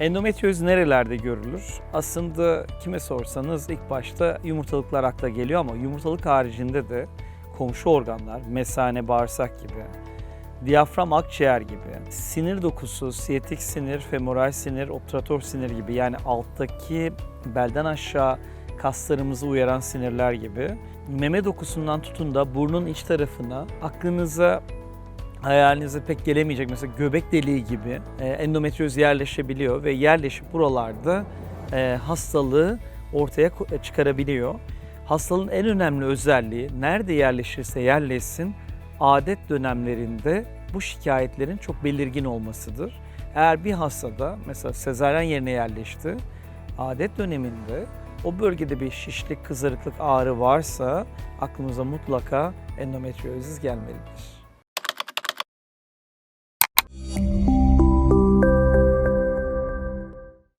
Endometrioz nerelerde görülür? Aslında kime sorsanız ilk başta yumurtalıklar akla geliyor ama yumurtalık haricinde de komşu organlar, mesane, bağırsak gibi, diyafram, akciğer gibi, sinir dokusu, siyetik sinir, femoral sinir, obturator sinir gibi yani alttaki belden aşağı kaslarımızı uyaran sinirler gibi, meme dokusundan tutun da burnun iç tarafına aklınıza hayalinize pek gelemeyecek mesela göbek deliği gibi e, endometrioz yerleşebiliyor ve yerleşip buralarda e, hastalığı ortaya ko- çıkarabiliyor. Hastalığın en önemli özelliği nerede yerleşirse yerleşsin adet dönemlerinde bu şikayetlerin çok belirgin olmasıdır. Eğer bir hastada mesela sezaryen yerine yerleşti, adet döneminde o bölgede bir şişlik, kızarıklık, ağrı varsa aklımıza mutlaka endometriozis gelmelidir.